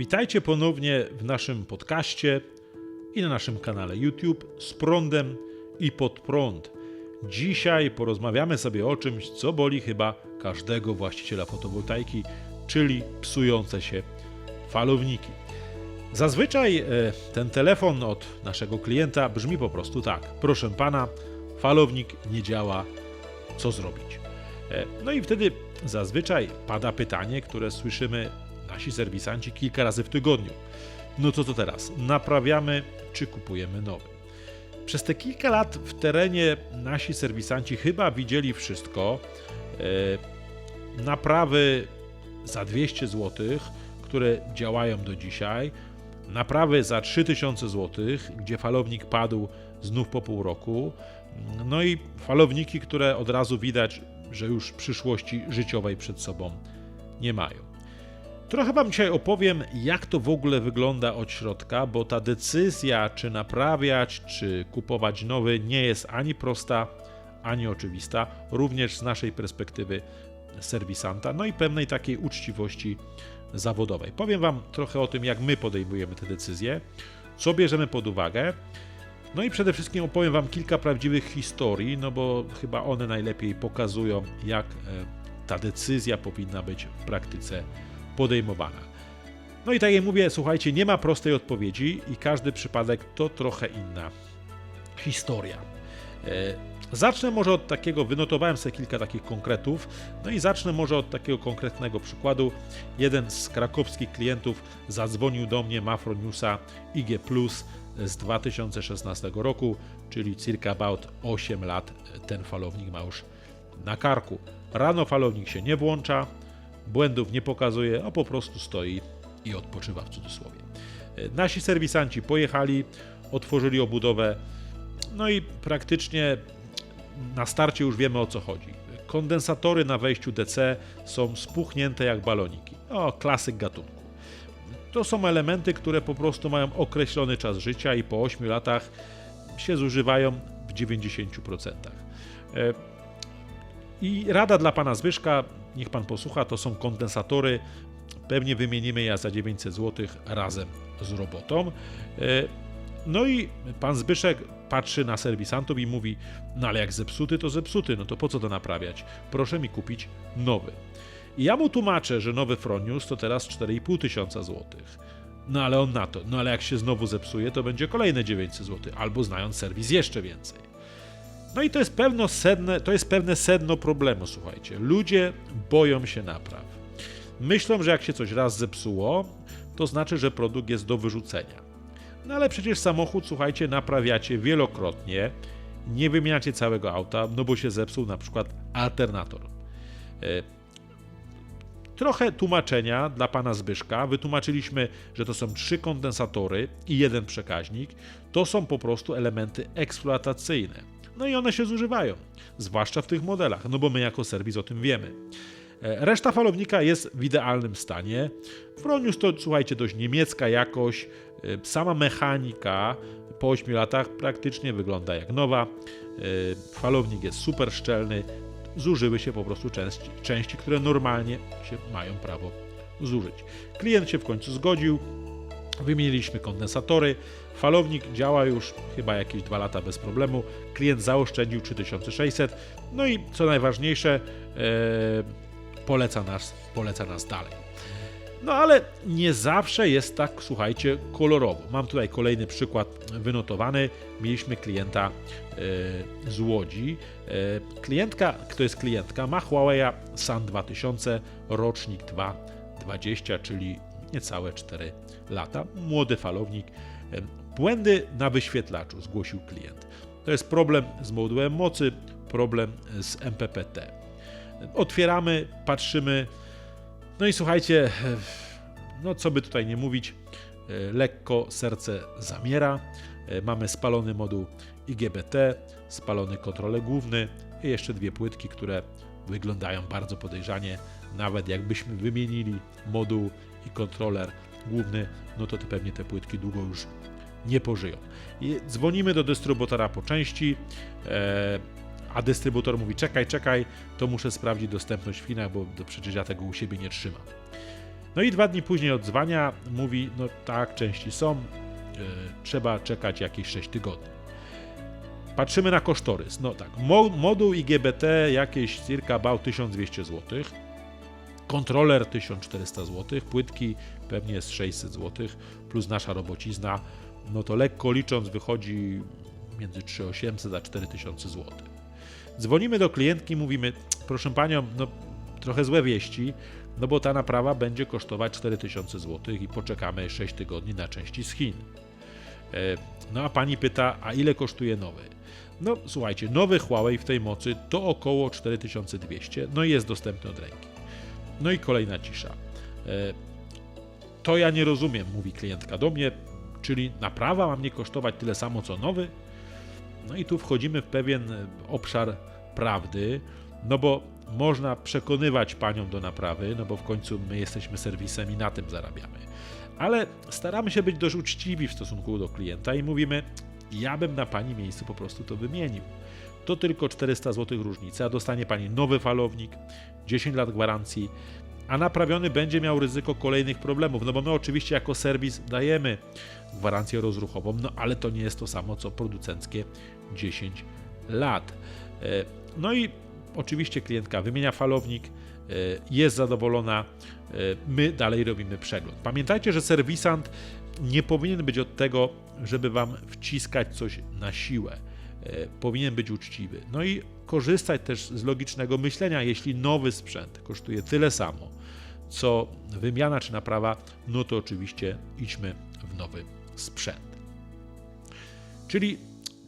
Witajcie ponownie w naszym podcaście i na naszym kanale YouTube z prądem i pod prąd. Dzisiaj porozmawiamy sobie o czymś, co boli chyba każdego właściciela fotowoltaiki, czyli psujące się falowniki. Zazwyczaj e, ten telefon od naszego klienta brzmi po prostu tak: Proszę pana, falownik nie działa, co zrobić? E, No i wtedy zazwyczaj pada pytanie, które słyszymy nasi serwisanci kilka razy w tygodniu. No co to teraz? Naprawiamy czy kupujemy nowy? Przez te kilka lat w terenie nasi serwisanci chyba widzieli wszystko. E, Naprawy za 200 zł, które działają do dzisiaj, naprawy za 3000 zł, gdzie falownik padł znów po pół roku, no i falowniki, które od razu widać, że już przyszłości życiowej przed sobą nie mają. Trochę Wam dzisiaj opowiem, jak to w ogóle wygląda od środka, bo ta decyzja, czy naprawiać, czy kupować nowy, nie jest ani prosta, ani oczywista, również z naszej perspektywy serwisanta, no i pewnej takiej uczciwości zawodowej. Powiem Wam trochę o tym, jak my podejmujemy te decyzje, co bierzemy pod uwagę, no i przede wszystkim opowiem Wam kilka prawdziwych historii, no bo chyba one najlepiej pokazują, jak e, ta decyzja powinna być w praktyce podejmowana. No i tak jak mówię, słuchajcie, nie ma prostej odpowiedzi i każdy przypadek to trochę inna historia. E, Zacznę może od takiego, wynotowałem sobie kilka takich konkretów, no i zacznę może od takiego konkretnego przykładu. Jeden z krakowskich klientów zadzwonił do mnie Mafro Newsa IG Plus z 2016 roku, czyli circa about 8 lat ten falownik ma już na karku. Rano falownik się nie włącza, błędów nie pokazuje, a po prostu stoi i odpoczywa w cudzysłowie. Nasi serwisanci pojechali, otworzyli obudowę, no i praktycznie na starcie już wiemy o co chodzi. Kondensatory na wejściu DC są spuchnięte jak baloniki. O, klasyk gatunku. To są elementy, które po prostu mają określony czas życia i po 8 latach się zużywają w 90%. E, I rada dla pana Zbyszka, niech pan posłucha, to są kondensatory. Pewnie wymienimy je za 900 zł razem z robotą. E, No i pan Zbyszek patrzy na serwisantów i mówi: No ale jak zepsuty, to zepsuty, no to po co to naprawiać? Proszę mi kupić nowy. I ja mu tłumaczę, że nowy Fronius to teraz 4,5 tysiąca złotych. No ale on na to, no ale jak się znowu zepsuje, to będzie kolejne 900 zł, albo znając serwis jeszcze więcej. No i to jest, pewno sedne, to jest pewne sedno problemu, słuchajcie. Ludzie boją się napraw. Myślą, że jak się coś raz zepsuło, to znaczy, że produkt jest do wyrzucenia. No ale przecież samochód, słuchajcie, naprawiacie wielokrotnie, nie wymieniacie całego auta, no bo się zepsuł na przykład alternator. E, Trochę tłumaczenia dla pana Zbyszka. Wytłumaczyliśmy, że to są trzy kondensatory i jeden przekaźnik. To są po prostu elementy eksploatacyjne. No i one się zużywają, zwłaszcza w tych modelach, no bo my jako serwis o tym wiemy. E, Reszta falownika jest w idealnym stanie. Fronius to, słuchajcie, dość niemiecka jakość. E, Sama mechanika po 8 latach praktycznie wygląda jak nowa. E, Falownik jest super szczelny. Zużyły się po prostu części, części które normalnie się mają prawo zużyć. Klient się w końcu zgodził. Wymieniliśmy kondensatory. Falownik działa już chyba jakieś 2 lata bez problemu. Klient zaoszczędził 3600. No i co najważniejsze, e, poleca nas, poleca nas dalej. No ale nie zawsze jest tak, słuchajcie, kolorowo. Mam tutaj kolejny przykład wynotowany. Mieliśmy klienta e, z Łodzi. E, klientka, kto jest klientka, ma Huawei Sun 2000, rocznik 220, czyli niecałe 4 lata. Młody falownik. Błędy na wyświetlaczu, zgłosił klient. To jest problem z modułem mocy, problem z MPPT. Otwieramy, patrzymy, no i słuchajcie, no co by tutaj nie mówić, e, lekko serce zamiera. E, Mamy spalony moduł IGBT, spalony kontroler główny i jeszcze dwie płytki, które wyglądają bardzo podejrzanie. Nawet jakbyśmy wymienili moduł i kontroler główny, no to te pewnie te płytki długo już nie pożyją. I dzwonimy do dystrybutora po części, e, a dystrybutor mówi: Czekaj, czekaj, to muszę sprawdzić dostępność w Chinach, bo przecież ja tego u siebie nie trzymam. No i dwa dni później odzwania, mówi, no tak, części są, e, trzeba czekać jakieś 6 tygodni. Patrzymy na kosztorys. No tak, mo moduł IGBT jakieś circa about 1200 zł. Kontroler 1400 zł, płytki pewnie jest 600 zł, plus nasza robocizna, no to lekko licząc wychodzi między 3800 a 4000 zł. Dzwonimy do klientki, mówimy, proszę panią, no trochę złe wieści, no bo ta naprawa będzie kosztować 4000 zł i poczekamy 6 tygodni na części z Chin. E, no a pani pyta, a ile kosztuje nowy? No słuchajcie, nowy Huawei w tej mocy to około 4200, no i jest dostępny od ręki. No i kolejna cisza. E, to ja nie rozumiem, mówi klientka do mnie, czyli naprawa ma mnie kosztować tyle samo co nowy? No i tu wchodzimy w pewien e, obszar prawdy, no bo można przekonywać panią do naprawy, no bo w końcu my jesteśmy serwisem i na tym zarabiamy. Ale staramy się być dość uczciwi w stosunku do klienta i mówimy, ja bym na pani miejscu po prostu to wymienił. To tylko 400 zł różnicy, a dostanie pani nowy falownik, 10 lat gwarancji, a naprawiony będzie miał ryzyko kolejnych problemów, no bo my oczywiście jako serwis dajemy gwarancję rozruchową, no ale to nie jest to samo co producenckie 10 lat. E, no i oczywiście klientka wymienia falownik, e, jest zadowolona, e, my dalej robimy przegląd. Pamiętajcie, że serwisant nie powinien być od tego, żeby wam wciskać coś na siłę. Powinien być uczciwy. No i korzystać też z logicznego myślenia. Jeśli nowy sprzęt kosztuje tyle samo, co wymiana czy naprawa, no to oczywiście idźmy w nowy sprzęt. Czyli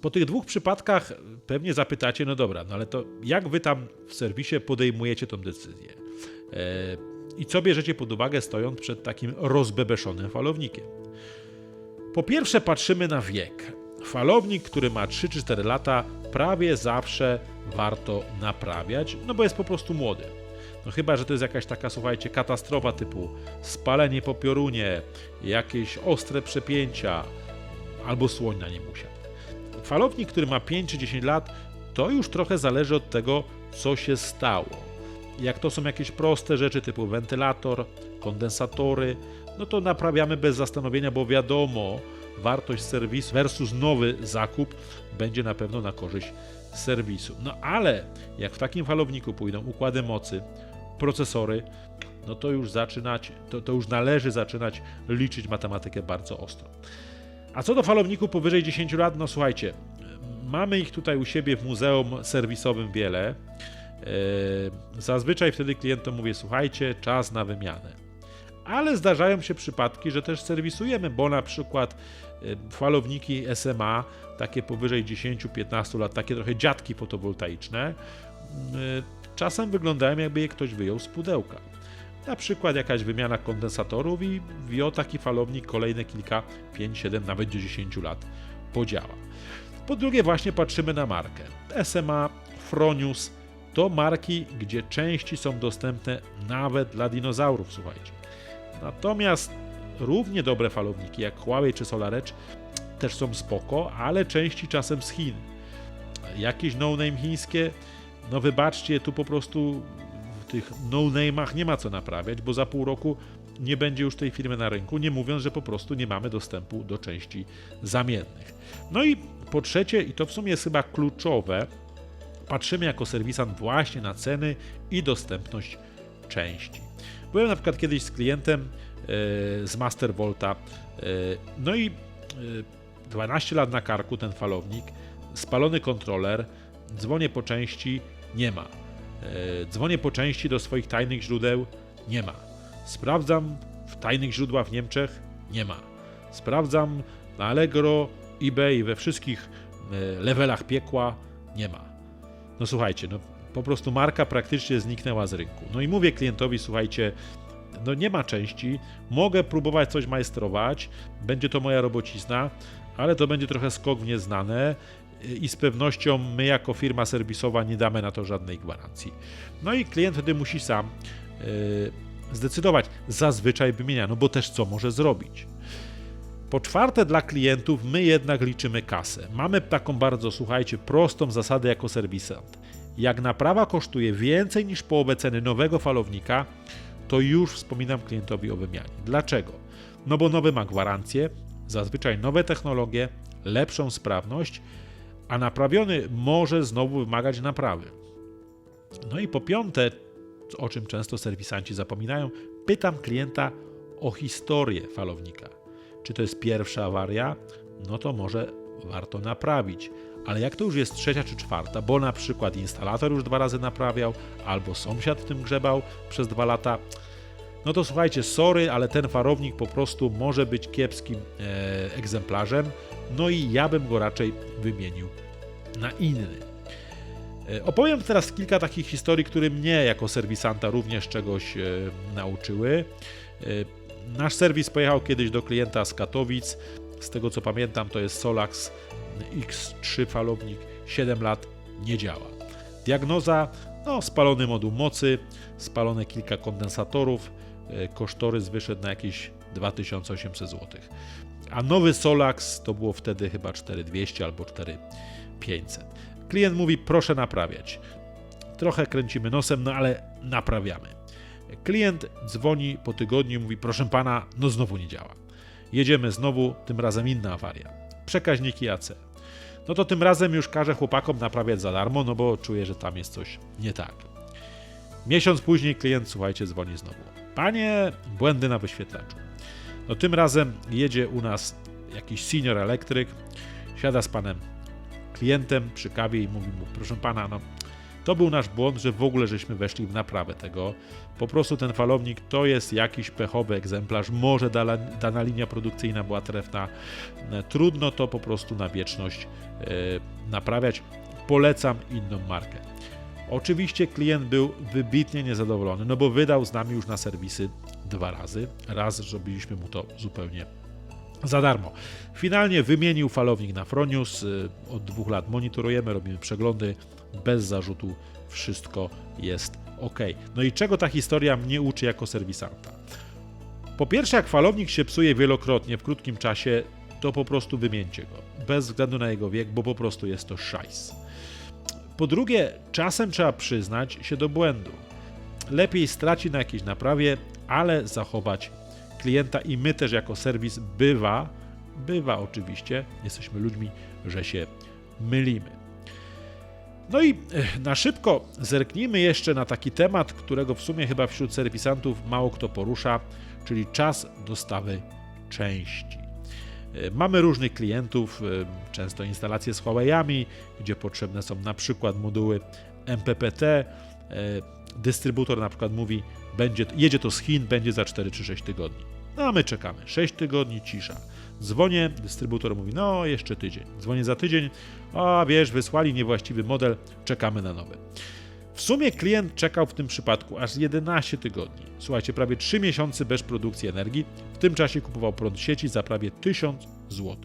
po tych dwóch przypadkach pewnie zapytacie, no dobra, no ale to jak wy tam w serwisie podejmujecie tą decyzję? E, I co bierzecie pod uwagę stojąc przed takim rozbebeszonym falownikiem? Po pierwsze patrzymy na wiek. Falownik, który ma 3 czy 4 lata, prawie zawsze warto naprawiać, no bo jest po prostu młody. No chyba, że to jest jakaś taka, słuchajcie, katastrofa typu spalenie po piorunie, jakieś ostre przepięcia, albo słoń na nim usiadł. Falownik, który ma 5 czy 10 lat, to już trochę zależy od tego, co się stało. Jak to są jakieś proste rzeczy typu wentylator, kondensatory, no to naprawiamy bez zastanowienia, bo wiadomo, wartość serwisu versus nowy zakup będzie na pewno na korzyść serwisu. No ale jak w takim falowniku pójdą układy mocy, procesory, no to już zaczynać, to, to już należy zaczynać liczyć matematykę bardzo ostro. A co do falowników powyżej 10 lat, no słuchajcie, mamy ich tutaj u siebie w muzeum serwisowym wiele. E, zazwyczaj wtedy klientom mówię, słuchajcie, czas na wymianę. Ale zdarzają się przypadki, że też serwisujemy, bo na przykład e, falowniki SMA, takie powyżej 10-15 lat, takie trochę dziadki fotowoltaiczne, e, czasem wyglądają jakby je ktoś wyjął z pudełka. Na przykład jakaś wymiana kondensatorów i wio taki falownik kolejne kilka, 5, 7, nawet 10 lat podziała. Po drugie właśnie patrzymy na markę. SMA, Fronius to marki, gdzie części są dostępne nawet dla dinozaurów, słuchajcie. Natomiast równie dobre falowniki jak Huawei czy SolarEdge też są spoko, ale części czasem z Chin. Jakieś no-name chińskie, no wybaczcie, tu po prostu tych no-name'ach nie ma co naprawiać, bo za pół roku nie będzie już tej firmy na rynku, nie mówiąc, że po prostu nie mamy dostępu do części zamiennych. No i po trzecie, i to w sumie jest chyba kluczowe, patrzymy jako serwisant właśnie na ceny i dostępność części. Byłem na przykład kiedyś z klientem e, z Mastervolta, e, no i 12 e, lat na karku ten falownik, spalony kontroler, dzwonię po części, nie ma dzwonię po części do swoich tajnych źródeł, nie ma. Sprawdzam w tajnych źródłach w Niemczech, nie ma. Sprawdzam na Allegro, eBay, we wszystkich levelach piekła, nie ma. No słuchajcie, no po prostu marka praktycznie zniknęła z rynku. No i mówię klientowi, słuchajcie, no nie ma części, mogę próbować coś majstrować, będzie to moja robocizna, ale to będzie trochę skok w nieznane i z pewnością my jako firma serwisowa nie damy na to żadnej gwarancji. No i klient wtedy musi sam yy, zdecydować. Zazwyczaj wymienia, no bo też co może zrobić. Po czwarte, dla klientów my jednak liczymy kasę. Mamy taką bardzo, słuchajcie, prostą zasadę jako serwisant. Jak naprawa kosztuje więcej niż połowę ceny nowego falownika, to już wspominam klientowi o wymianie. Dlaczego? No bo nowy ma gwarancję, zazwyczaj nowe technologie, lepszą sprawność, a naprawiony może znowu wymagać naprawy. No i po piąte, o czym często serwisanci zapominają, pytam klienta o historię falownika. Czy to jest pierwsza awaria? No to może warto naprawić. Ale jak to już jest trzecia czy czwarta, bo na przykład instalator już dwa razy naprawiał, albo sąsiad w tym grzebał przez dwa lata, no to słuchajcie, sorry, ale ten farownik po prostu może być kiepskim e, egzemplarzem, no i ja bym go raczej wymienił na inny. E, opowiem teraz kilka takich historii, które mnie jako serwisanta również czegoś e, nauczyły. E, nasz serwis pojechał kiedyś do klienta z Katowic. Z tego co pamiętam, to jest Solax X3 falownik, 7 lat nie działa. Diagnoza: no, spalony moduł mocy, spalone kilka kondensatorów, kosztorys wyszedł na jakieś 2800 zł. A nowy Solax to było wtedy chyba 4200 albo 4500. Klient mówi: proszę naprawiać. Trochę kręcimy nosem, no ale naprawiamy. Klient dzwoni po tygodniu mówi: proszę pana, no znowu nie działa. Jedziemy znowu, tym razem inna awaria. Przekaźniki AC. No to tym razem już każę chłopakom naprawiać za darmo, no bo czuję, że tam jest coś nie tak. Miesiąc później klient, słuchajcie, dzwoni znowu. Panie, błędy na wyświetlaczu. No tym razem jedzie u nas jakiś senior elektryk, siada z panem klientem przy kawie i mówi mu, proszę pana, no to był nasz błąd, że w ogóle żeśmy weszli w naprawę tego. Po prostu ten falownik to jest jakiś pechowy egzemplarz, może dana, linia produkcyjna była trefna. Trudno to po prostu na wieczność yy, naprawiać. Polecam inną markę. Oczywiście klient był wybitnie niezadowolony, no bo wydał z nami już na serwisy dwa razy. Raz zrobiliśmy mu to zupełnie za darmo. Finalnie wymienił falownik na Fronius. Y, od dwóch lat monitorujemy, robimy przeglądy bez zarzutu. Wszystko jest ok. No i czego ta historia mnie uczy jako serwisanta? Po pierwsze, jak falownik się psuje wielokrotnie w krótkim czasie, to po prostu wymieńcie go. Bez względu na jego wiek, bo po prostu jest to szajs. Po drugie, czasem trzeba przyznać się do błędu. Lepiej stracić na jakiejś naprawie, ale zachować klienta i my też jako serwis bywa, bywa oczywiście, jesteśmy ludźmi, że się mylimy. No i e, na szybko zerknijmy jeszcze na taki temat, którego w sumie chyba wśród serwisantów mało kto porusza, czyli czas dostawy części. E, mamy różnych klientów, e, często instalacje z Huawei'ami, gdzie potrzebne są na przykład moduły MPPT. Dystrybutor na przykład mówi, będzie, jedzie to z Chin, będzie za 4 czy 6 tygodni. No a my czekamy. 6 tygodni cisza. Dzwonię, dystrybutor mówi, no jeszcze tydzień. Dzwonię za tydzień, a wiesz, wysłali niewłaściwy model, czekamy na nowy. W sumie klient czekał w tym przypadku aż 11 tygodni. Słuchajcie, prawie 3 miesiące bez produkcji energii. W tym czasie kupował prąd sieci za prawie 1000 zł.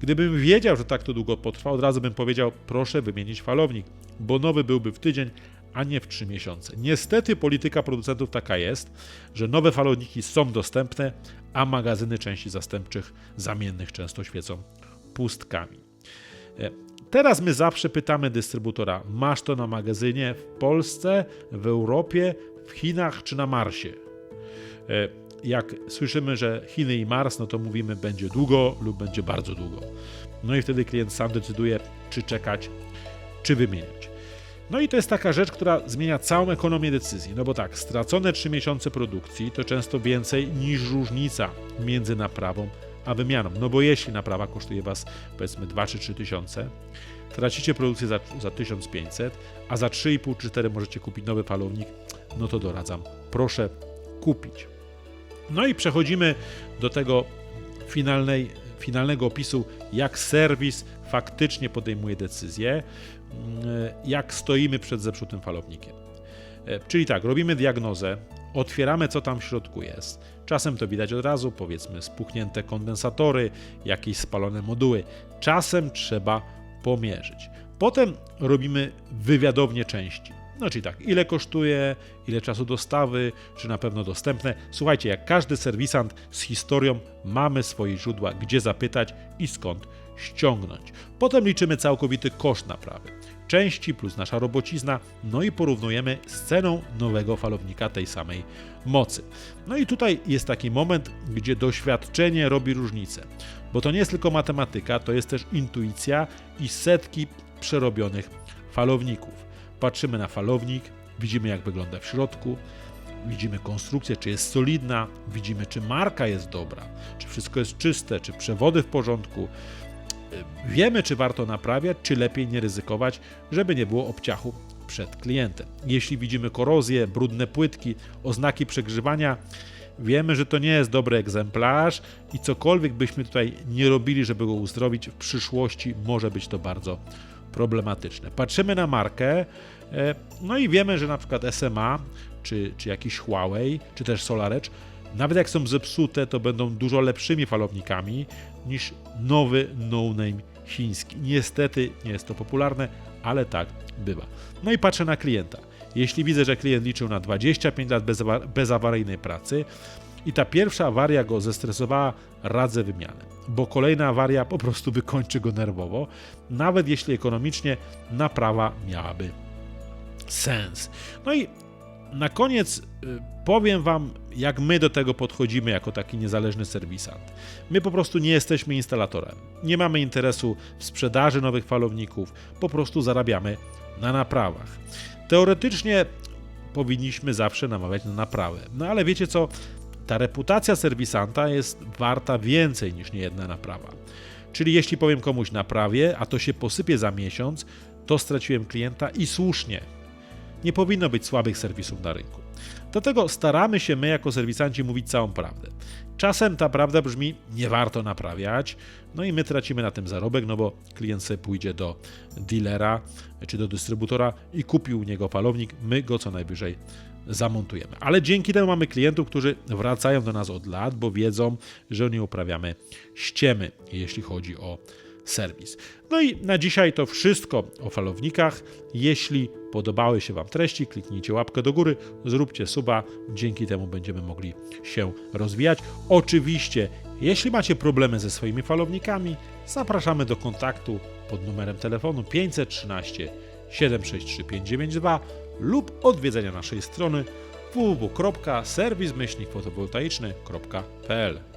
Gdybym wiedział, że tak to długo potrwa, od razu bym powiedział: proszę wymienić falownik, bo nowy byłby w tydzień, a nie w 3 miesiące. Niestety polityka producentów taka jest, że nowe falowniki są dostępne, a magazyny części zastępczych zamiennych często świecą pustkami. E, teraz my zawsze pytamy dystrybutora: masz to na magazynie w Polsce, w Europie, w Chinach czy na Marsie? E, jak słyszymy, że Chiny i Mars, no to mówimy będzie długo lub będzie bardzo długo. No i wtedy klient sam decyduje, czy czekać, czy wymieniać. No i to jest taka rzecz, która zmienia całą ekonomię decyzji. No bo tak, stracone 3 miesiące produkcji to często więcej niż różnica między naprawą a wymianą. No bo jeśli naprawa kosztuje Was powiedzmy 2 czy 3 tysiące, tracicie produkcję za, za 1500, a za 3,5 czy 4 możecie kupić nowy palownik, no to doradzam, proszę kupić. No i przechodzimy do tego finalnej, finalnego opisu, jak serwis faktycznie podejmuje decyzję, jak stoimy przed zepsutym falownikiem. E, czyli tak, robimy diagnozę, otwieramy co tam w środku jest. Czasem to widać od razu, powiedzmy spuchnięte kondensatory, jakieś spalone moduły. Czasem trzeba pomierzyć. Potem robimy wywiadownię części. No czyli tak, ile kosztuje, ile czasu dostawy, czy na pewno dostępne. Słuchajcie, jak każdy serwisant z historią mamy swoje źródła, gdzie zapytać i skąd ściągnąć. Potem liczymy całkowity koszt naprawy. Części plus nasza robocizna, no i porównujemy z ceną nowego falownika tej samej mocy. No i tutaj jest taki moment, gdzie doświadczenie robi różnicę, bo to nie jest tylko matematyka, to jest też intuicja i setki przerobionych falowników. Patrzymy na falownik, widzimy jak wygląda w środku, widzimy konstrukcję, czy jest solidna, widzimy czy marka jest dobra, czy wszystko jest czyste, czy przewody w porządku. Wiemy, czy warto naprawiać, czy lepiej nie ryzykować, żeby nie było obciachu przed klientem. Jeśli widzimy korozję, brudne płytki, oznaki przegrzewania, wiemy, że to nie jest dobry egzemplarz i cokolwiek byśmy tutaj nie robili, żeby go uzdrowić, w przyszłości może być to bardzo problematyczne. Patrzymy na markę, e, no i wiemy, że na przykład SMA, czy, czy jakiś Huawei, czy też SolarEdge, nawet jak są zepsute, to będą dużo lepszymi falownikami niż nowy no-name chiński. Niestety nie jest to popularne, ale tak bywa. No i patrzę na klienta. Jeśli widzę, że klient liczył na 25 lat bezawa- bezawaryjnej pracy i ta pierwsza awaria go zestresowała, radzę wymianę, bo kolejna awaria po prostu wykończy go nerwowo, nawet jeśli ekonomicznie naprawa miałaby sens. No i na koniec y, powiem Wam, jak my do tego podchodzimy jako taki niezależny serwisant. My po prostu nie jesteśmy instalatorem. Nie mamy interesu w sprzedaży nowych falowników, po prostu zarabiamy na naprawach. Teoretycznie powinniśmy zawsze namawiać na naprawę. No ale wiecie co? Ta reputacja serwisanta jest warta więcej niż niejedna naprawa. Czyli jeśli powiem komuś naprawię, a to się posypie za miesiąc, to straciłem klienta i słusznie. Nie powinno być słabych serwisów na rynku. Dlatego staramy się my jako serwisanci mówić całą prawdę. Czasem ta prawda brzmi, nie warto naprawiać, no i my tracimy na tym zarobek, no bo klient sobie pójdzie do dealera czy do dystrybutora i kupił u niego falownik, my go co najwyżej zamontujemy. Ale dzięki temu mamy klientów, którzy wracają do nas od lat, bo wiedzą, że nie uprawiamy ściemy, jeśli chodzi o serwis. No i na dzisiaj to wszystko o falownikach. Jeśli podobały się Wam treści, kliknijcie łapkę do góry, zróbcie suba, dzięki temu będziemy mogli się rozwijać. Oczywiście, jeśli macie problemy ze swoimi falownikami, zapraszamy do kontaktu pod numerem telefonu 513 763 592 lub odwiedzenia naszej strony www.serwis-fotowoltaiczny.pl